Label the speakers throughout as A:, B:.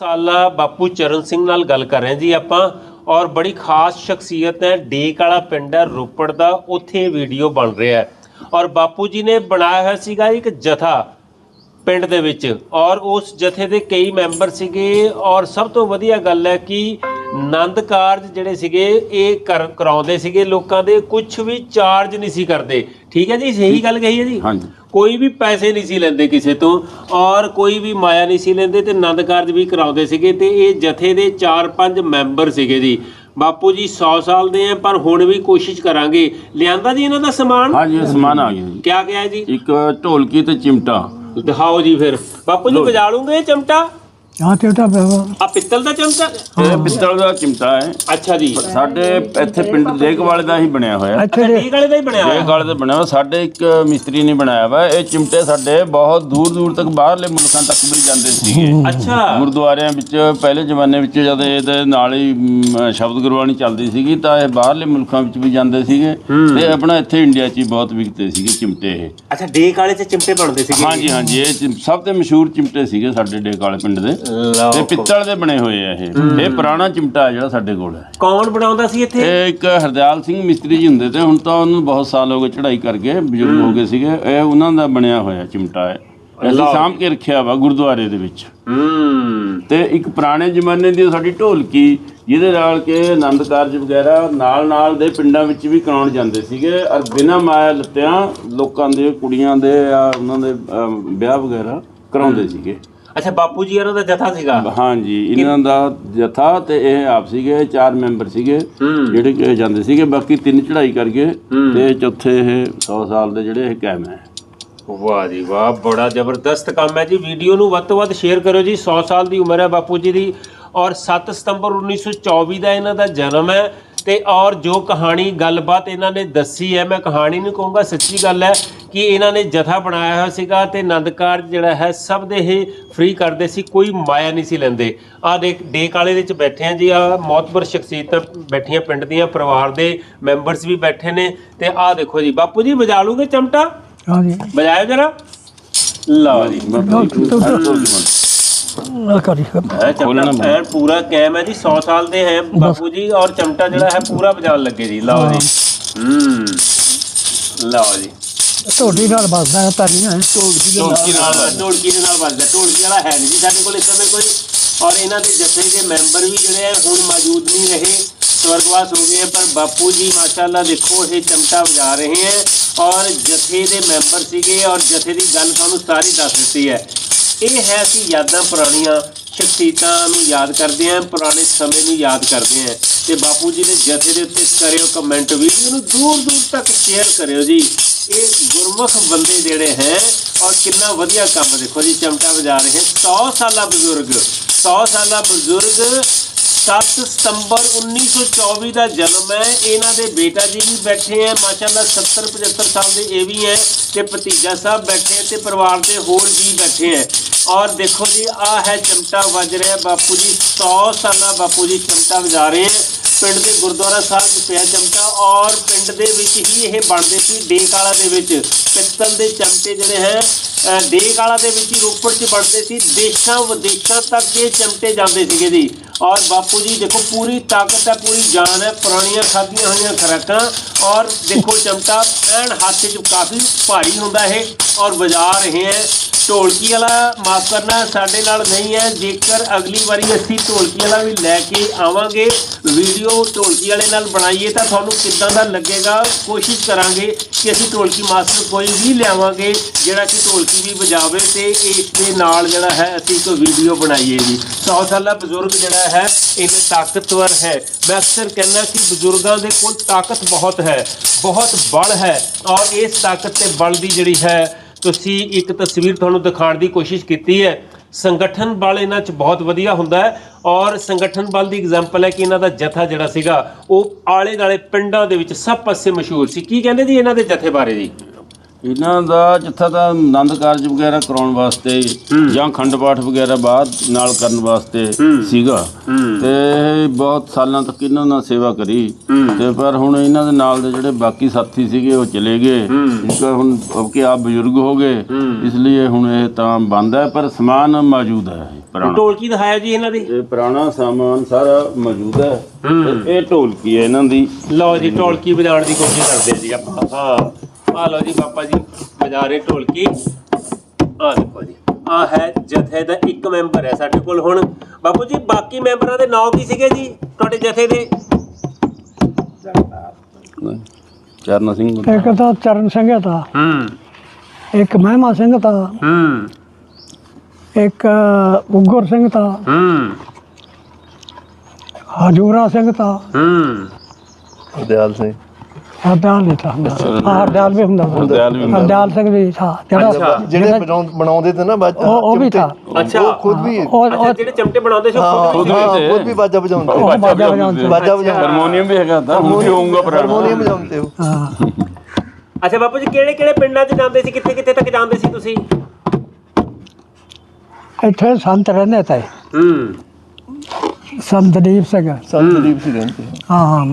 A: ਸਾਲਾ ਬਾਪੂ ਚਰਨ ਸਿੰਘ ਨਾਲ ਗੱਲ ਕਰ ਰਹੇ ਜੀ ਆਪਾਂ ਔਰ ਬੜੀ ਖਾਸ ਸ਼ਖਸੀਅਤ ਹੈ ਡੇਕ ਵਾਲਾ ਪਿੰਡ ਹੈ ਰੋਪੜ ਦਾ ਉੱਥੇ ਵੀਡੀਓ ਬਣ ਰਿਹਾ ਹੈ। ਔਰ ਬਾਪੂ ਜੀ ਨੇ ਬਣਾਇਆ ਹੋਇਆ ਸੀਗਾ ਇੱਕ ਜਥਾ ਪਿੰਡ ਦੇ ਵਿੱਚ ਔਰ ਉਸ ਜਥੇ ਦੇ ਕਈ ਮੈਂਬਰ ਸੀਗੇ ਔਰ ਸਭ ਤੋਂ ਵਧੀਆ ਗੱਲ ਹੈ ਕਿ ਆਨੰਦ ਕਾਰਜ ਜਿਹੜੇ ਸੀਗੇ ਇਹ ਕਰ- ਕਰਾਉਂਦੇ ਸੀਗੇ ਲੋਕਾਂ ਦੇ ਕੁਝ ਵੀ ਚਾਰਜ ਨਹੀਂ ਸੀ ਕਰਦੇ। ਠੀਕ ਹੈ ਜੀ ਸਹੀ ਗੱਲ ਕਹੀ ਹੈ ਜੀ?
B: ਹਾਂਜੀ।
A: ਕੋਈ ਵੀ ਪੈਸੇ ਨਹੀਂ ਸੀ ਲੈਂਦੇ ਕਿਸੇ ਤੋਂ ਔਰ ਕੋਈ ਵੀ ਮਾਇਆ ਨਹੀਂ ਸੀ ਲੈਂਦੇ ਤੇ ਆਨੰਦ ਕਾਰਜ ਵੀ ਕਰਾਉਂਦੇ ਸੀਗੇ ਤੇ ਇਹ ਜਥੇ ਦੇ 4-5 ਮੈਂਬਰ ਸੀਗੇ ਜੀ। ਬਾਪੂ ਜੀ 100 ਸਾਲ ਦੇ ਆ ਪਰ ਹੁਣ ਵੀ ਕੋਸ਼ਿਸ਼ ਕਰਾਂਗੇ। ਲਿਆਂਦਾ ਜੀ ਇਹਨਾਂ ਦਾ ਸਮਾਨ?
B: ਹਾਂਜੀ ਸਮਾਨ ਆ ਗਿਆ ਜੀ।
A: ਕਿਆ ਕਿਹਾ ਜੀ?
B: ਇੱਕ ਢੋਲਕੀ ਤੇ ਚਿਮਟਾ।
A: ਦਿਖਾਓ ਜੀ ਫਿਰ। ਬਾਪੂ ਜੀ ਵਜਾ ਲੂੰਗੇ ਚਮਟਾ?
C: ਹਾਂ ਤੇ ਉਹਦਾ ਬ-
A: ਆ ਪਿੱਤਲ ਦਾ ਚਮਚਾ?
B: ਇਹ ਪਿੱਤਲ ਦਾ ਚਿਮਟਾ ਹੈ।
A: ਅੱਛਾ ਜੀ।
B: ਸਾਡੇ ਇੱਥੇ ਪਿੰਡ ਦੇਗ ਵਾਲੇ ਦਾ ਹੀ ਬਣਿਆ ਹੋਇਆ।
A: ਅੱਛਾ
C: ਦੇ
A: ਠੀਕ ਵਾਲੇ ਦਾ ਹੀ ਬਣਿਆ ਹੋਇਆ?
B: ਦੇਗ ਵਾਲੇ ਦਾ ਬਣਿਆ ਹੋਇਆ। ਸਾਡੇ ਇੱਕ ਮਿਸਤਰੀ ਨੇ ਬਣਾਇਆ ਵਾ। ਇਹ ਚਿਮਟੇ ਸਾਡੇ ਬਹੁਤ ਦੂਰ ਦੂਰ ਤੱਕ ਬਾਹਰਲੇ ਮੁਲਕਾਂ ਤੱਕ ਵੀ ਜਾਂਦੇ ਸੀਗੇ
A: ਅੱਛਾ।
B: ਗੁਰਦੁਆਰਿਆਂ ਵਿੱਚ ਪਹਿਲੇ ਜ਼ਮਾਨੇ ਵਿੱਚ ਜਦ ਇਹਦੇ ਨਾਲ ਹੀ ਸ਼ਬਦ ਗੁਰਬਾਣੀ ਚੱਲਦੀ ਸੀਗੀ ਤਾਂ ਇਹ ਬਾਹਰਲੇ ਮੁਲਕਾਂ ਵਿੱਚ ਵੀ ਜਾਂਦੇ ਸੀਗੇ। ਤੇ ਆਪਣਾ ਇੱਥੇ ਇੰਡੀਆ 'ਚ ਹੀ ਬਹੁਤ ਵਿਕਦੇ ਸੀਗੇ ਚਿਮਟੇ ਇਹ।
A: ਅੱਛਾ ਡੇਕ ਵਾਲੇ ਚ ਚਿਮਟੇ ਬਣਦੇ ਸੀਗੇ?
B: ਹਾਂਜੀ ਹਾਂਜੀ। ਇਹ ਚਿਮ- ਸਭ ਤੋਂ ਮਸ਼ਹੂਰ ਚਿਮਟੇ ਸੀਗੇ ਸਾਡੇ ਡੇਕ ਵਾਲੇ ਪਿੰਡ ਦੇ।
A: ਲਓ
B: ਇਹ ਪਿੱਤਲ ਦੇ ਬਣੇ ਹੋਏ ਆ ਇਹ। ਇਹ ਪੁਰਾਣਾ ਚਿਮਟਾ ਹੈ ਜਿਹੜਾ ਸਾਡੇ ਕੋਲ ਹੈ
A: ਕੌਣ ਬਣਾਉਂਦਾ ਸੀ ਇੱਥੇ?
B: ਇਹ ਇੱਕ ਹਰਦਿਆਲ ਸਿੰਘ ਮਿਸਤਰੀ ਜੀ ਹੁੰਦੇ ਤੇ ਹੁਣ ਤਾਂ ਉਹਨੂੰ ਬਹੁਤ ਸਾਲ ਹੋ ਗਏ ਚੜ੍ਹਾਈ ਕਰਕੇ ਬਜ਼ੁਰਗ ਹੋ। ਗਏ ਸੀਗੇ। ਇਹ ਉਹਨਾਂ ਦਾ ਬਣਿਆ ਹੋਇਆ ਚਿਮਟਾ ਹੈ। ਅਸੀਂ ਸਾਂਭ ਕੇ ਰੱਖਿਆ ਵਾ ਗੁਰਦੁਆਰੇ ਦੇ ਵਿੱਚ। ਤੇ ਇੱਕ ਪੁਰਾਣੇ ਜ਼ਮਾਨੇ ਦੀ ਸਾਡੀ ਢੋਲਕੀ ਜਿਹਦੇ ਨਾਲ ਕਿ ਆਨੰਦ ਕਾਰਜ ਵਗੈਰਾ ਨਾਲ ਨਾਲ ਦੇ ਪਿੰਡਾਂ ਵਿੱਚ ਵੀ ਕਰਾਉਣ ਜਾਂਦੇ ਸੀਗੇ। ਔਰ ਬਿਨਾਂ ਮਾਇਆ ਲੱਤਿਆਂ ਲੋਕਾਂ ਦੇ ਕੁੜੀਆਂ ਦੇ ਜਾਂ ਉਹਨਾਂ ਦੇ ਅਮ, ਵਿਆਹ ਵਗੈਰਾ ਕਰਾਉਂਦੇ ਸੀਗੇ।
A: ਅੱਛਾ ਬਾਪੂ ਜੀ ਇਹਨਾਂ ਦਾ ਜਥਾ ਸੀਗਾ?
B: ਹਾਂਜੀ ਇਹਨਾਂ ਦਾ ਜਥਾ ਤੇ ਇਹ ਆਪ ਸੀਗੇ ਚਾਰ ਮੈਂਬਰ ਸੀਗੇ ਜਿਹੜੇ ਕਿ ਜਾਂਦੇ ਸੀਗੇ ਬਾਕੀ ਤਿੰਨ ਚੜ੍ਹਾਈ ਕਰਕੇ ਤੇ ਚੌਥੇ ਇਹ 100 ਸਾਲ ਦੇ ਜਿਹੜੇ ਇਹ ਕਾਇਮ ਹੈ।
A: ਵਾਹ ਜੀ ਵਾਹ ਬੜਾ ਜ਼ਬਰਦਸਤ ਕੰਮ ਹੈ ਜੀ। ਵੀਡੀਓ ਨੂੰ ਵੱਧ ਤੋਂ ਵੱਧ ਸ਼ੇਅਰ ਕਰੋ ਜੀ। 100 ਸਾਲ ਦੀ ਉਮਰ ਹੈ ਬਾਪੂ ਜੀ ਦੀ ਔਰ 7 ਸਤੰਬਰ 1924 ਦਾ ਇਹਨਾਂ ਦਾ ਜਨਮ ਹੈ। ਤੇ ਔਰ ਜੋ ਕਹਾਣੀ ਗੱਲਬਾਤ ਇਹਨਾਂ ਨੇ ਦੱਸੀ ਹੈ ਮੈਂ ਕਹਾਣੀ ਨਹੀਂ ਕਹੂੰਗਾ ਸੱਚੀ ਗੱਲ ਹੈ ਕਿ ਇਹਨਾਂ ਨੇ ਜਥਾ ਬਣਾਇਆ ਹੋਇਆ ਸੀਗਾ ਤੇ ਆਨੰਦ ਕਾਰਜ ਜਿਹੜਾ ਹੈ ਸਭ ਦੇ ਇਹ ਫ੍ਰੀ ਕਰਦੇ ਸੀ ਕੋਈ ਮਾਇਆ ਨਹੀਂ ਸੀ ਲੈਂਦੇ। ਆ ਦੇਖ ਡੇਕ ਵਾਲੇ ਦੇ ਵਿੱਚ ਬੈਠੇ ਆ ਜੀ ਆ ਮੌਤਬਰ ਸ਼ਖਸੀਅਤਾਂ ਬੈਠੀਆਂ ਪਿੰਡ ਦੀਆਂ ਪਰਿਵਾਰ ਦੇ ਮੈਂਬਰਸ ਵੀ ਬੈਠੇ ਨੇ ਤੇ ਆ ਦੇਖੋ ਜੀ ਬਾਪੂ ਜੀ ਵਜਾ ਲੂਗੇ ਚਮਟਾ?
C: ਹਾਂ ਜੀ
A: ਬਜਾਇਓ ਜਰਾ। ਲਓ ਜੀ।
C: ਨਾ ਕਰੀ
A: ਹੈ ਚਮਟਾ ਐਨ ਪੂਰਾ ਕੈਮ ਹੈ ਜੀ 100 ਸਾਲ ਦੇ ਹੈ ਬਾਪੂ ਜੀ ਔਰ ਚਮਟਾ ਜਿਹੜਾ ਹੈ ਪੂਰਾ ਵਜਾਉਣ ਲੱਗੇ ਜੀ ਲਓ ਜੀ। ਹੂੰ। ਲਓ ਜੀ।
C: ਢੋਡੀ ਨਾਲ ਵੱਜਦਾ ਹੈ ਤਾਰੀਆਂ
A: ਢੋਲਕੀ ਦੇ ਨਾਲ ਢੋਲਕੀ ਦੇ ਨਾਲ ਵੱਜਦਾ। ਢੋਲਕੀ ਵਾਲਾ ਹੈ ਨਹੀਂ ਜੀ ਸਾਡੇ ਕੋਲ ਇਸ ਸਮੇਂ ਕੋਈ ਔਰ ਇਹਨਾਂ ਦੇ ਜਥੇ ਦੇ ਮੈਂਬਰ ਵੀ ਜਿਹੜੇ ਆ ਹੁਣ ਮੌਜੂਦ ਨਹੀਂ ਰਹੇ। ਸਵਰਗਵਾਸ ਹੋ ਗਏ ਆ, ਪਰ ਬਾਪੂ ਜੀ ਮਾਸ਼ਾਅੱਲਾ ਦੇਖੋ ਇਹ ਚਮਟਾ ਵਜਾ ਰਹੇ ਹੈ। ਔਰ ਜਥੇ ਦੇ ਮੈਂਬਰ ਸੀਗੇ ਔਰ ਜਥੇ ਦੀ ਗੱਲ ਤੁਹਾਨੂੰ ਸਾਰੀ ਦੱਸ ਦਿੱਤੀ ਹੈ। ਇਹ ਹੈ ਅਸੀਂ ਯਾਦਾਂ ਪੁਰਾਣੀਆਂ ਸ਼ਖਸੀਅਤਾਂ ਨੂੰ ਯਾਦ ਕਰਦੇ ਆਂ ਪੁਰਾਣੇ ਸਮੇਂ ਨੂੰ ਯਾਦ ਕਰਦੇ ਆਂ ਤੇ ਬਾਪੂ ਜੀ ਦੇ ਜਥੇ ਦੇ ਉੱਤੇ ਕਰਿਓ ਕਮੈਂਟ ਵੀਡੀਓ ਨੂੰ ਦੂਰ ਦੂਰ ਤੱਕ ਸ਼ੇਅਰ ਕਰਿਓ ਜੀ। ਇਹ ਗੁਰਮੁਖ ਬੰਦੇ ਜਿਹੜੇ ਹੈ, ਔਰ ਕਿੰਨਾ ਵਧੀਆ ਕੰਮ ਦੇਖੋ ਜੀ, ਚਮਟਾ ਵਜਾ ਰਹੇ 100 ਸਾਲਾ ਬਜ਼ੁਰਗ 100 ਸਾਲਾ ਬਜ਼ੁਰਗ 7 ਸਤੰਬਰ 1924 ਦਾ ਜਨਮ ਹੈ। ਇਹਨਾਂ ਦੇ ਬੇਟਾ ਜੀ ਵੀ ਬੈਠੇ ਹੈ। ਮਾਸ਼ਾਅੱਲਾ 70 75 ਸਾਲ ਦੇ ਇਹ ਵੀ ਹੈ ਤੇ ਭਤੀਜਾ ਸਾਹਿਬ ਬੈਠੇ ਹੈ ਤੇ ਪਰਿਵਾਰ ਦੇ ਹੋਰ ਜੀ ਬੈਠੇ ਹੈ। ਔਰ ਦੇਖੋ ਜੀ ਆ ਹੈ ਚਮਟਾ ਵੱਜ ਰਿਹਾ ਬਾਪੂ ਜੀ 100 ਸਾਲਾ ਬਾਪੂ ਜੀ ਚਮਟਾ ਵਜਾ ਰਹੇ ਹੈ। ਪਿੰਡ ਦੇ ਗੁਰਦੁਆਰਾ ਸਾਹਿਬ 'ਚ ਪਿਆ ਚਮਟਾ ਔਰ ਪਿੰਡ ਦੇ ਵਿੱਚ ਹੀ ਇਹ ਬਣਦੇ ਸੀ। ਡੇਕ ਵਾਲਾ ਦੇ ਵਿੱਚ। ਪਿੱਤਲ ਦੇ ਚਮਟੇ ਜਿਹੜੇ ਹੈ ਦੇ ਕਾਲਾ ਦੇ ਵਿੱਚ ਹੀ ਰੋਪੜ 'ਚ ਵੜਦੇ ਸੀ। ਦੇਸ਼ਾਂ ਵਿਦੇਸ਼ਾਂ ਤੱਕ ਇਹ ਚਮਟੇ ਜਾਂਦੇ ਸੀਗੇ ਜੀ। ਔਰ ਬਾਪੂ ਜੀ, ਦੇਖੋ ਪੂਰੀ ਤਾਕਤ ਹੈ, ਪੂਰੀ ਜਾਨ ਹੈ। ਪੁਰਾਣੀਆਂ ਖਾਧੀਆਂ ਹੋਈਆਂ ਖੁਰਾਕਾਂ। ਔਰ ਦੇਖੋ ਚਮਟਾ ਐਨ ਹੱਥ 'ਚ ਕਾਫੀ ਭਾਰੀ ਹੁੰਦਾ ਇਹ। ਔਰ ਵਜਾ ਰਹੇ ਹੈ। ਢੋਲਕੀ ਵਾਲਾ ਮਾਫ ਕਰਨਾ, ਸਾਡੇ ਨਾਲ ਨਹੀਂ ਹੈ। ਜੇਕਰ ਅਗਲੀ ਵਾਰੀ ਅਸੀਂ ਢੋਲਕੀ ਵਾਲਾ ਵੀ ਲੈ ਕੇ ਆਵਾਂਗੇ, ਵੀਡੀਓ ਢੋਲਕੀ ਵਾਲੇ ਨਾਲ ਬਣਾਈਏ, ਤਾਂ ਤੁਹਾਨੂੰ ਕਿੱਦਾਂ ਦਾ ਲੱਗੇਗਾ? ਕੋਸ਼ਿਸ਼ ਕਰਾਂਗੇ ਕਿ ਅਸੀਂ ਢੋਲਕੀ ਮਾਸਟਰ ਕੋਈ ਵੀ ਲਿਆਵਾਂਗੇ, ਜਿਹੜਾ ਕਿ ਢੋਲਕੀ ਵੀ ਵਜਾਵੇ ਤੇ ਇਸ ਦੇ ਨਾਲ ਜਿਹੜਾ ਹੈ ਅਸੀਂ ਇੱਕ ਵੀਡੀਓ ਬਣਾਈਏ ਜੀ। 100 ਸਾਲਾ ਬਜ਼ੁਰਗ ਜਿਹੜਾ ਹੈ, ਇਹ ਤਾਕਤਵਰ ਹੈ। ਮੈਂ ਅਕਸਰ ਕਹਿੰਦਾ ਕਿ ਬਜ਼ੁਰਗਾਂ ਦੇ ਕੋਲ ਤਾਕਤ ਬਹੁਤ ਹੈ, ਬਹੁਤ ਬਲ ਹੈ। ਔਰ ਇਸ ਤਾਕਤ ਤੇ ਬਲ ਦੀ ਜਿਹੜੀ ਹੈ, ਤੁਸੀਂ ਇੱਕ ਤਸਵੀਰ ਤੁਹਾਨੂੰ ਦਿਖਾਉਣ ਦੀ ਕੋਸ਼ਿਸ਼ ਕੀਤੀ ਹੈ। ਸੰਗਠਨ ਬਲ ਇਹਨਾਂ 'ਚ ਬਹੁਤ ਵਧੀਆ ਹੁੰਦਾ ਹੈ। ਔਰ ਸੰਗਠਨ ਬਲ ਦੀ ਐਗਜ਼ਾਮਪਲ ਹੈ ਕਿ ਇਹਨਾਂ ਦਾ ਜਥਾ ਜਿਹੜਾ ਸੀਗਾ, ਉਹ ਆਲੇ ਦਾਲੇ ਪਿੰਡਾਂ ਦੇ ਵਿੱਚ ਸਭ ਪਾਸੇ ਮਸ਼ਹੂਰ ਸੀ। ਕੀ ਕਹਿੰਦੇ ਜੀ ਇਹਨਾਂ ਦੇ ਜਥੇ ਬਾਰੇ ਜੀ?
B: ਇਹਨਾਂ ਦਾ ਜਿੱਥਾ ਤਾਂ ਆਨੰਦ ਕਾਰਜ ਵਗੈਰਾ ਕਰਾਉਣ ਵਾਸਤੇ ਜਾਂ ਖੰਡ ਪਾਠ ਵਗੈਰਾ ਬਾਅਦ ਨਾਲ ਕਰਨ ਵਾਸਤੇ ਸੀਗਾ। ਤੇ ਬਹੁਤ ਸਾਲਾਂ ਤੱਕ ਇਹਨਾਂ ਨਾਲ ਸੇਵਾ ਕਰੀ। ਤੇ ਪਰ ਹੁਣ ਇਹਨਾਂ ਦੇ ਨਾਲ ਦੇ ਜਿਹੜੇ ਬਾਕੀ ਸਾਥੀ ਸੀਗੇ ਉਹ ਚਲੇ ਗਏ। ਕਿਉਂਕਿ ਹੁਣ ਕਿ ਆਪ ਬਜ਼ੁਰਗ ਹੋ ਗਏ। ਇਸ ਲਈ ਹੁਣ ਇਹ ਤਾਂ ਬੰਦ ਹੈ ਪਰ ਸਮਾਨ ਮੌਜੂਦ ਹੈ ਪੁਰਾਣਾ।
A: ਢੋਲਕੀ ਦਿਖਾਇਆ ਜੀ ਇਹਨਾਂ ਦੀ?
B: ਇਹ ਪੁਰਾਣਾ ਸਾਮਾਨ ਸਾਰਾ ਮੌਜੂਦ ਹੈ। ਇਹ ਢੋਲਕੀ ਹੈ ਇਹਨਾਂ ਦੀ।
A: ਲਓ ਜੀ ਢੋਲਕੀ ਵਜਾਉਣ ਦੀ ਕੋਸ਼ਿਸ਼ ਕਰਦੇ ਜੀ ਆਪਾਂ। ਹਾਂ। ਆ ਲਓ ਜੀ ਪਾਪਾ ਜੀ ਵਜਾ ਰਹੇ ਢੋਲਕੀ। ਆ ਦੇਖੋ ਜੀ ਆ ਹੈ ਜਥੇ ਦਾ ਇੱਕ ਮੈਂਬਰ ਹੈ ਸਾਡੇ ਕੋਲ ਹੁਣ। ਬਾਪੂ ਜੀ ਬਾਕੀ ਮੈਂਬਰਾਂ ਦੇ ਨਾਂ ਕੀ ਸੀਗੇ ਜੀ ਤੁਹਾਡੇ ਜਥੇ ਦੇ?
B: ਚਰਨ ਸਿੰਘ
C: ਇੱਕ ਤਾਂ ਚਰਨ ਸਿੰਘ ਦਾ
A: ਹੂੰ।
C: ਇੱਕ ਮਹਿਮਾ ਸਿੰਘ ਦਾ
A: ਹੂੰ।
C: ਇੱਕ ਉਗਰ ਸਿੰਘ ਦਾ
A: ਹੂੰ।
C: ਹਜੂਰਾ ਸਿੰਘ ਦਾ
A: ਹੂੰ।
D: ਦਿਆਲ ਸਿੰਘ।
C: ਹਰਦਿਆਲ ਨਹੀਂ ਤਾਂ ਹੁੰਦਾ। ਹਰਦਿਆਲ ਵੀ ਹੁੰਦਾ ਸੀ।
B: ਹਰਦਿਆਲ ਵੀ ਹੁੰਦਾ।
C: ਹਰਦਿਆਲ ਸਿੰਘ ਵੀ ਥਾ ਜਿਹੜਾ
D: ਜਿਹੜੇ ਬਣਾਉਂ- ਬਣਾਉਂਦੇ ਤੇ ਨਾ ਬਾਜਾ
C: ਉਹ- ਉਹ ਵੀ
D: ਚਿਮਟੇ,
C: ਥਾ।
A: ਅੱਛਾ।
D: ਉਹ ਖੁਦ ਵੀ
C: ਉਹ
A: ਅੱਛਾ
C: ਉਹ
A: ਜਿਹੜੇ ਚਮਟੇ ਬਣਾਉਂਦੇ ਸੀ ਉਹ
D: ਹਾਂ
A: ਖੁਦ ਵੀ
B: ਖੁਦ ਵੀ
D: ਹਾਂ,
B: ਤੇ।
D: ਖੁਦ ਵੀ ਬਾਜਾ ਵਜਾਉਂਦੇ।
C: ਉਹ ਬਾਜਾ ਵਜਾਉਂਦੇ।
D: ਬਾਜਾ ਵਜਾਉਂਦੇ।
B: ਹਾਰਮੋਨੀਅਮ ਵੀ ਹੈਗਾ ਤਾਂ ਹੁਣ ਵੀ ਹੋਊਗਾ ਪੁਰਾਣਾ
D: ਹਾਰਮੋਨੀਅਮ ਵਜਾਉਂਦੇ ਉਹ
C: ਹਾਂ।
A: ਅੱਛਾ ਬਾਪੂ ਜੀ ਕਿਹੜੇ ਕਿਹੜੇ ਪਿੰਡਾਂ 'ਚ ਜਾਂਦੇ ਸੀ ਕਿੱਥੇ ਕਿੱਥੇ ਤੱਕ ਜਾਂਦੇ ਸੀ ਤੁਸੀਂ?
C: ਇੱਥੇ ਸੰਤ ਰਹਿੰਦੇ ਤੇ।
A: ਹੂੰ।
C: ਸੰਤ ਦੀਪ ਸਿੰਘ।
D: ਸੰਤ ਦੀਪ ਸੀ ਰਹਿੰਦੇ।
C: ਹਾਂ।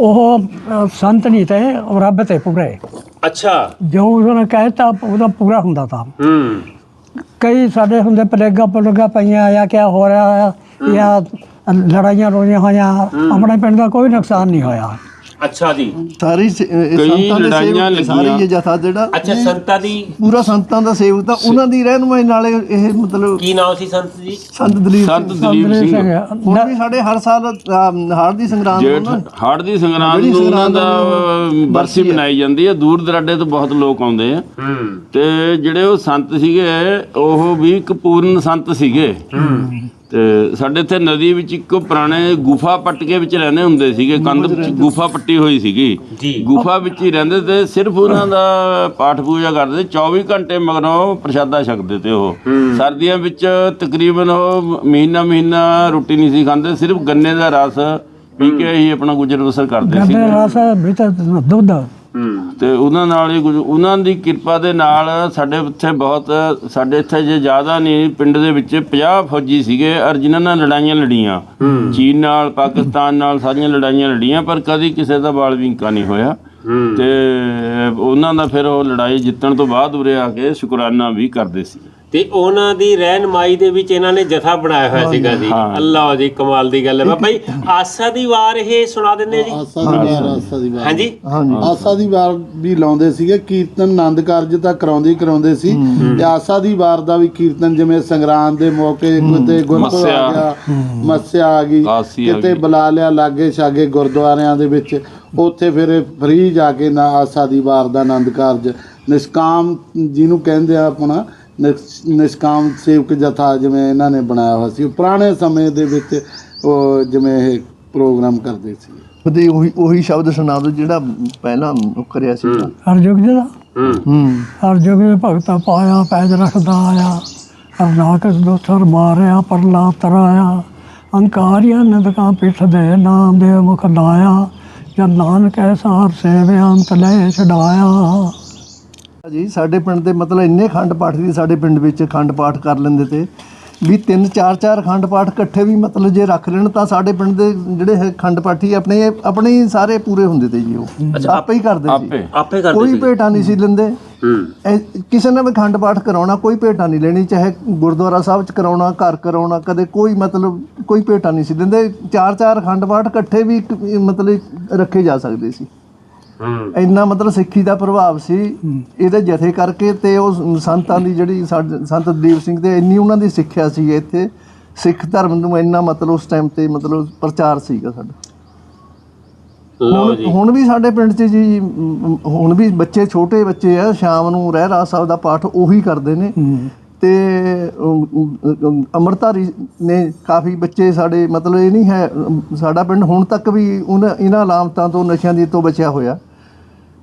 C: ਉਹ ਅ, ਸੰਤ ਨਹੀਂ ਤੇ ਉਹ ਰੱਬ ਤੇ ਪੂਰੇ।
A: ਅੱਛਾ।
C: ਜੋ ਉਹਨੇ ਕਹਿਤਾ ਉਹਦਾ ਪੂਰਾ ਹੁੰਦਾ ਤਾਂ।
A: ਹੂੰ।
C: ਕਈ ਸਾਡੇ ਹੁੰਦੇ ਪਲੇਗਾ ਪਲੇਗਾ ਪਈਆਂ ਜਾਂ ਕਿਆ ਹੋ ਰਿਹਾ ਆ ਜਾਂ ਲੜਾਈਆਂ ਰੋਈਆਂ ਹੋਈਆਂ ਆਪਣੇ ਪਿੰਡ ਦਾ ਕੋਈ ਨੁਕਸਾਨ ਨਹੀਂ ਹੋਇਆ।
A: ਅੱਛਾ ਜੀ।
D: ਸਾਰੀ ਸ- ਇਹ
B: ਕਈ
D: ਸੰਤਾਂ ਦੇ
B: ਲੜਾਈਆਂ
D: ਸੇਵਕ ਸਾਰੇ
B: ਲੱਗੀਆਂ।
D: ਇਹ ਜਥਾ ਜਿਹੜਾ
A: ਅੱਛਾ ਸੰਤਾਂ ਦੀ
D: ਪੂਰਾ ਸੰਤਾਂ ਦਾ ਸੇਵਕ ਤਾਂ ਉਹਨਾਂ ਦੀ ਰਹਿਨੁਮਾਈ ਨਾਲੇ ਇਹ ਮਤਲਬ
A: ਕੀ ਨਾਮ ਸੀ ਸੰਤ ਜੀ?
D: ਸੰਤ ਦਲੀਪ
B: ਸੰਤ
D: ਸਿੰਘ
B: ਦਲੀਪ
C: ਸੰਤ
B: ਸਿੰਘ।
C: ਸਿੰਘ
D: ਹੁਣ ਵੀ ਸਾਡੇ ਹਰ ਸਾਲ ਅਮ, ਹਾੜ ਦੀ ਸੰਗਰਾਂਦ ਨੂੰ
B: ਜੇਠ
D: ਨਾ
B: ਹਾੜ ਦੀ ਸੰਗਰਾਂਦ ਨੂੰ ਉਹਨਾਂ ਦਾ ਬਰਸੀ। ਮਨਾਈ ਜਾਂਦੀ ਹੈ। ਦੂਰ ਦਰਾਡੇ ਤੋਂ ਬਹੁਤ ਲੋਕ ਆਉਂਦੇ ਆ।
A: ਹੂੰ।
B: ਤੇ ਜਿਹੜੇ ਉਹ ਸੰਤ ਸੀਗੇ ਉਹ ਵੀ ਇੱਕ ਪੂਰਨ ਸੰਤ ਸੀਗੇ। ਤੇ ਸਾਡੇ ਇੱਥੇ ਨਦੀ ਵਿੱਚ ਇੱਕ ਪੁਰਾਣੇ ਗੁਫਾ ਪੱਟਕੇ ਵਿੱਚ ਰਹਿੰਦੇ ਹੁੰਦੇ ਸੀਗੇ ਕੰਧ ਵਿੱਚ ਗੁਫਾ ਪੱਟੀ ਹੋਈ ਸੀਗੀ। ਗੁਫਾ ਵਿੱਚ ਹੀ ਰਹਿੰਦੇ ਤੇ ਸਿਰਫ ਉਹਨਾਂ ਦਾ ਪਾਠ ਪੂਜਾ ਕਰਦੇ ਤੇ 24 ਘੰਟੇ ਮਗਰੋਂ ਪ੍ਰਸ਼ਾਦਾ ਛਕਦੇ ਤੇ ਉਹ। ਸਰਦੀਆਂ ਵਿੱਚ ਤਕਰੀਬਨ ਉਹ ਮਹੀਨਾ ਮਹੀਨਾ ਰੋਟੀ ਨਹੀਂ ਸੀ ਖਾਂਦੇ ਸਿਰਫ ਗੰਨੇ ਦਾ ਰਸ ਪੀ ਕੇ ਹੀ। ਆਪਣਾ ਗੁਜ਼ਰ ਬਸਰ ਕਰਦੇ ਸੀ
C: ਗੰਦੇ ਰਸ ਵਿੱਚ ਦੁੱਧ।
B: ਤੇ ਉਹਨਾਂ ਨਾਲ ਹੀ ਗੁਜ਼- ਉਹਨਾਂ ਦੀ ਕਿਰਪਾ ਦੇ ਨਾਲ ਸਾਡੇ ਇੱਥੇ ਬਹੁਤ ਸਾਡੇ ਇੱਥੇ ਜੇ ਜ਼ਿਆਦਾ ਨਹੀਂ ਪਿੰਡ ਦੇ ਵਿੱਚ 50 ਫੌਜੀ ਸੀਗੇ ਔਰ ਜਿਨ੍ਹਾਂ ਨਾਲ ਲੜਾਈਆਂ ਲੜੀਆਂ। ਚੀਨ ਨਾਲ ਪਾਕਿਸਤਾਨ ਨਾਲ ਸਾਰੀਆਂ ਲੜਾਈਆਂ ਲੜੀਆਂ ਪਰ ਕਦੀ ਕਿਸੇ ਦਾ ਬਾਲ ਵਿੰਕਾ ਨਹੀਂ ਹੋਇਆ।
A: ਹੂੰ।
B: ਤੇ ਉਹਨਾਂ ਦਾ ਫਿਰ ਉਹ ਲੜਾਈ ਜਿੱਤਣ ਤੋਂ ਬਾਅਦ ਉਰੇ ਆ ਕੇ ਸ਼ੁਕਰਾਨਾ ਵੀ ਕਰਦੇ ਸੀ।
A: ਤੇ ਉਹਨਾਂ ਦੀ ਰਹਿਨਮਾਈ ਦੇ ਵਿੱਚ ਇਹਨਾਂ ਨੇ ਜਥਾ ਬਣਾਇਆ ਹੋਇਆ ਸੀਗਾ ਜੀ। ਅੱਲਾਹ ਜੀ ਕਮਾਲ ਦੀ ਗੱਲ ਹੈ। ਬਾਬਾ ਜੀ ਆਸਾ ਦੀ ਵਾਰ ਇਹ ਸੁਣਾ ਦਿੰਦੇ ਜੀ।
E: ਆਸਾ ਦੀ ਵਾਰ ਆਸਾ ਦੀ ਵਾਰ।
A: ਹਾਂਜੀ।
E: ਆਸਾ ਦੀ ਵਾਰ ਵੀ ਲਾਉਂਦੇ ਸੀਗੇ। ਕੀਰਤਨ ਆਨੰਦ ਕਾਰਜ ਤਾਂ ਕਰਾਉਂਦੇ ਹੀ ਕਰਾਉਂਦੇ ਸੀ। ਤੇ ਆਸਾ ਦੀ ਵਾਰ ਦਾ ਵੀ ਕੀਰਤਨ ਜਿਵੇਂ ਸੰਗਰਾਂਦ ਦੇ ਮੌਕੇ ਕਿਤੇ ਆ
B: ਮੱਸਿਆ।
E: ਗਿਆ ਮੱਸਿਆ ਆ ਗਈ। ਕਿਤੇ। ਬੁਲਾ ਲਿਆ ਲਾਗੇ ਛਾਗੇ ਗੁਰਦੁਆਰਿਆਂ ਦੇ ਵਿੱਚ। ਉੱਥੇ ਫਿਰ ਫ੍ਰੀ ਜਾ ਕੇ ਨਾ ਆਸਾ ਦੀ ਵਾਰ ਦਾ ਆਨੰਦ ਕਾਰਜ। ਨਿਸ਼ਕਾਮ ਜਿਹਨੂੰ ਕਹਿੰਦੇ ਆ ਆਪਣਾ ਨਿਸ਼ਕਾਮ ਸੇਵਕ ਜਥਾ ਜਿਵੇਂ ਇਹਨਾਂ ਨੇ ਬਣਾਇਆ ਹੋਇਆ ਸੀ ਉਹ ਪੁਰਾਣੇ ਸਮੇਂ ਦੇ ਵਿੱਚ ਉਹ ਜਿਵੇਂ ਇਹ ਪ੍ਰੋਗਰਾਮ ਕਰਦੇ ਸੀ।
D: ਉਹਦੇ ਉਹੀ ਉਹੀ ਸ਼ਬਦ ਸੁਣਾ ਦਿਓ ਜਿਹੜਾ ਪਹਿਲਾਂ ਉਹ ਕਰਿਆ ਸੀ
C: ਹਰ ਯੁਗ ਦਾ
A: ਹੂੰ।
C: ਹਰ ਯੁਗ ਵਿੱਚ ਭਗਤਾ ਪਾਇਆ ਪੈਜ ਰੱਖਦਾ ਆਇਆ। ਅਰਨਾਕਸ ਦੋਸਰ ਮਾਰਿਆ ਪਰਲਾ ਤਰਾਇਆ। ਅੰਕਾਰੀਆ ਨਦਕਾਂ ਪਿੱਠ ਦੇ ਨਾਮ ਦੇ ਮੁਖ ਲਾਇਆ। ਜਨ ਨਾਨਕ ਐਸਾਰ ਸੇਵੇ ਅੰਤ ਲੈ ਛਡਾਇਆ।
D: ਜੀ ਸਾਡੇ ਪਿੰਡ ਦੇ ਮਤਲਬ ਇੰਨੇ ਖੰਡ ਪਾਠ ਦੀ ਸਾਡੇ ਪਿੰਡ ਵਿੱਚ ਖੰਡ ਪਾਠ ਕਰ ਲੈਂਦੇ ਤੇ ਵੀ ਤਿੰਨ ਚਾਰ ਚਾਰ ਖੰਡ ਪਾਠ ਇਕੱਠੇ ਵੀ ਮਤਲਬ ਜੇ ਰੱਖ ਲੈਣ ਤਾਂ ਸਾਡੇ ਪਿੰਡ ਦੇ ਜਿਹੜੇ ਹੈ ਖੰਡ ਪਾਠੀ ਆਪਣੇ ਆਪਣੇ ਹੀ ਸਾਰੇ ਪੂਰੇ ਹੁੰਦੇ ਤੇ ਜੀ ਉਹ। ਆਪੇ ਹੀ ਕਰਦੇ ਸੀ।
B: ਆਪੇ।
A: ਆਪੇ ਕਰਦੇ
D: ਕੋਈ ਭੇਟਾ ਨਹੀਂ ਸੀ ਲੈਂਦੇ। ਕਿਸੇ ਨੇ ਵੀ ਖੰਡ ਪਾਠ ਕਰਾਉਣਾ ਕੋਈ ਭੇਟਾ ਨਹੀਂ ਲੈਣੀ ਚਾਹੇ ਗੁਰਦੁਆਰਾ ਸਾਹਿਬ ਚ ਕਰਾਉਣਾ ਘਰ ਕਰਾਉਣਾ ਕਦੇ ਕੋਈ ਮਤਲਬ ਕੋਈ ਭੇਟਾ ਨਹੀਂ ਸੀ ਦਿੰਦੇ। ਚਾਰ ਚਾਰ ਖੰਡ ਪਾਠ ਇਕੱਠੇ ਵੀ ਮਤਲਬ ਰੱਖੇ ਜਾ ਸਕਦੇ ਸੀ। ਇੰਨਾ ਮਤਲਬ ਸਿੱਖੀ ਦਾ ਪ੍ਰਭਾਵ ਸੀ ਇਹਦੇ ਜਥੇ ਕਰਕੇ ਤੇ ਉਹ ਸੰਤਾਂ ਦੀ ਜਿਹੜੀ ਸਾਡੇ ਸੰਤ ਦਲੀਪ ਸਿੰਘ ਦੇ ਇੰਨੀ ਉਹਨਾਂ ਦੀ ਸਿੱਖਿਆ ਸੀ ਇੱਥੇ ਸਿੱਖ ਧਰਮ ਨੂੰ ਇੰਨਾ ਮਤਲਬ ਉਸ ਟਾਈਮ ਤੇ ਮਤਲਬ ਪ੍ਰਚਾਰ ਸੀਗਾ ਸਾਡਾ।
A: ਲਓ
D: ਹੁਣ
A: ਜੀ।
D: ਹੁਣ ਵੀ ਸਾਡੇ ਪਿੰਡ 'ਚ ਜੀ ਹੁਣ ਵੀ ਬੱਚੇ ਛੋਟੇ ਬੱਚੇ ਆ ਸ਼ਾਮ ਨੂੰ ਰਹਿ ਰਾਸ ਸਾਹਿਬ ਦਾ ਪਾਠ ਉਹੀ ਕਰਦੇ ਨੇ। ਤੇ ਅਮ, ਅਮ, ਅੰਮ੍ਰਿਤਧਾਰੀ ਨੇ ਕਾਫੀ ਬੱਚੇ ਸਾਡੇ ਮਤਲਬ ਇਹ ਨਹੀਂ ਹੈ ਸਾਡਾ ਪਿੰਡ ਹੁਣ ਤੱਕ ਵੀ ਉਹਨਾਂ ਇਹਨਾਂ ਲਾਮਤਾਂ ਤੋਂ ਨਸ਼ਿਆਂ ਦੀ ਤੋਂ ਬਚਿਆ ਹੋਇਆ।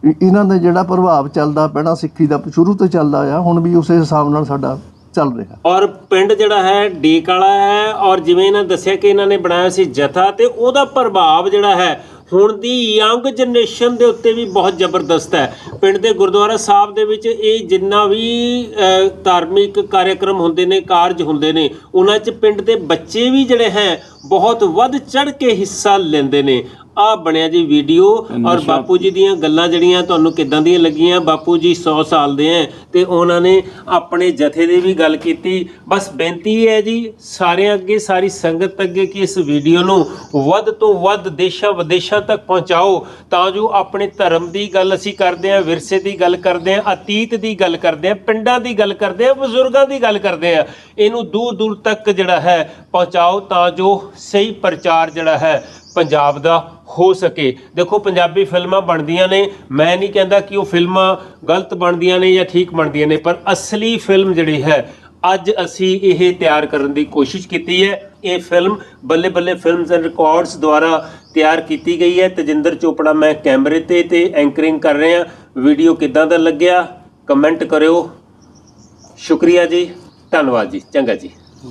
D: ਇਹਨਾਂ ਦਾ ਜਿਹੜਾ ਪ੍ਰਭਾਵ ਚੱਲਦਾ ਪੈਣਾ ਸਿੱਖੀ ਦਾ ਸ਼ੁਰੂ ਤੋਂ ਚੱਲਦਾ ਆ, ਹੁਣ ਵੀ ਉਸੇ ਹਿਸਾਬ ਨਾਲ ਸਾਡਾ ਚੱਲ ਰਿਹਾ।
A: ਔਰ ਪਿੰਡ ਜਿਹੜਾ ਹੈ, ਡੀਕ ਵਾਲਾ ਹੈ, ਔਰ ਜਿਵੇਂ ਇਹਨਾਂ ਦੱਸਿਆ ਕਿ ਇਹਨਾਂ ਨੇ ਬਣਾਇਆ ਸੀ ਜਥਾ, ਤੇ ਉਹਦਾ ਪ੍ਰਭਾਵ ਜਿਹੜਾ ਹੈ, ਹੁਣ ਦੀ ਯੰਗ ਜਨਰੇਸ਼ਨ ਦੇ ਉੱਤੇ ਵੀ ਬਹੁਤ ਜ਼ਬਰਦਸਤ ਹੈ। ਪਿੰਡ ਦੇ ਗੁਰਦੁਆਰਾ ਸਾਹਿਬ ਦੇ ਵਿੱਚ ਇਹ ਜਿੰਨਾ ਵੀ ਧਾਰਮਿਕ ਕਾਰਜਕ੍ਰਮ ਹੁੰਦੇ ਨੇ, ਕਾਰਜ ਹੁੰਦੇ ਨੇ, ਉਹਨਾਂ 'ਚ ਪਿੰਡ ਦੇ ਬੱਚੇ ਵੀ ਜਿਹੜੇ ਹੈ, ਬਹੁਤ ਵੱਧ ਚੜ ਕੇ ਹਿੱਸਾ ਲੈਂਦੇ ਨੇ। ਆ ਬਣਿਆ ਜੀ ਵੀਡੀਓ ਔਰ ਬਾਪੂ ਜੀ ਦੀਆਂ ਗੱਲਾਂ ਜਿਹੜੀਆਂ ਤੁਹਾਨੂੰ ਕਿਦਾਂ ਦੀਆਂ ਲੱਗੀਆਂ ਬਾਪੂ ਜੀ 100 ਸਾਲ ਦੇ ਐ ਤੇ ਉਹਨਾਂ ਨੇ ਆਪਣੇ ਜਥੇ ਦੀ ਵੀ ਗੱਲ ਕੀਤੀ। ਬਸ ਬੇਨਤੀ ਹੈ ਜੀ ਸਾਰਿਆਂ ਅੱਗੇ ਸਾਰੀ ਸੰਗਤ ਅੱਗੇ ਕਿ ਇਸ ਵੀਡੀਓ ਨੂੰ ਵੱਧ ਤੋਂ ਵੱਧ ਦੇਸ਼ਾਂ ਵਿਦੇਸ਼ਾਂ ਤੱਕ ਪਹੁੰਚਾਓ ਤਾਂ ਜੋ ਆਪਣੇ ਧਰਮ ਦੀ ਗੱਲ ਅਸੀਂ ਕਰਦੇ ਹਾਂ ਵਿਰਸੇ ਦੀ ਗੱਲ ਕਰਦੇ ਹਾਂ ਅਤੀਤ ਦੀ ਗੱਲ ਕਰਦੇ ਹਾਂ ਪਿੰਡਾਂ ਦੀ ਗੱਲ ਕਰਦੇ ਹਾਂ ਬਜ਼ੁਰਗਾਂ ਦੀ ਗੱਲ ਕਰਦੇ ਹਾਂ। ਇਹਨੂੰ ਦੂਰ ਦੂਰ ਤੱਕ ਜਿਹੜਾ ਹੈ ਪਹੁੰਚਾਓ ਤਾਂ ਜੋ ਸਹੀ ਪ੍ਰਚਾਰ ਜਿਹੜਾ ਹੈ ਪੰਜਾਬ ਦਾ ਹੋ ਸਕੇ। ਦੇਖੋ, ਪੰਜਾਬੀ ਫਿਲਮਾਂ ਬਣਦੀਆਂ ਨੇ। ਮੈਂ ਨਹੀਂ ਕਹਿੰਦਾ ਕਿ ਉਹ ਫਿਲਮਾਂ ਗਲਤ ਬਣਦੀਆਂ ਨੇ ਜਾਂ ਠੀਕ ਬਣਦੀਆਂ ਨੇ, ਪਰ ਅਸਲੀ ਫਿਲਮ ਜਿਹੜੀ ਹੈ, ਅੱਜ ਅਸੀਂ ਇਹ ਤਿਆਰ ਕਰਨ ਦੀ ਕੋਸ਼ਿਸ਼ ਕੀਤੀ ਹੈ। ਇਹ ਫਿਲਮ ਬੱਲੇ ਬੱਲੇ ਫਿਲਮਸ ਐਂਡ ਰਿਕਾਰਡਸ ਦੁਆਰਾ ਤਿਆਰ ਕੀਤੀ ਗਈ ਹੈ। ਤਜਿੰਦਰ ਚੋਪੜਾ, ਮੈਂ ਕੈਮਰੇ ਤੇ ਤੇ ਐਂਕਰਿੰਗ ਕਰ ਰਿਹਾ। ਵੀਡੀਓ ਕਿੱਦਾਂ ਦਾ ਲੱਗਿਆ? ਕਮੈਂਟ ਕਰਿਓ। ਸ਼ੁਕਰੀਆ ਜੀ। ਧੰਨਵਾਦ ਜੀ। ਚੰਗਾ ਜੀ।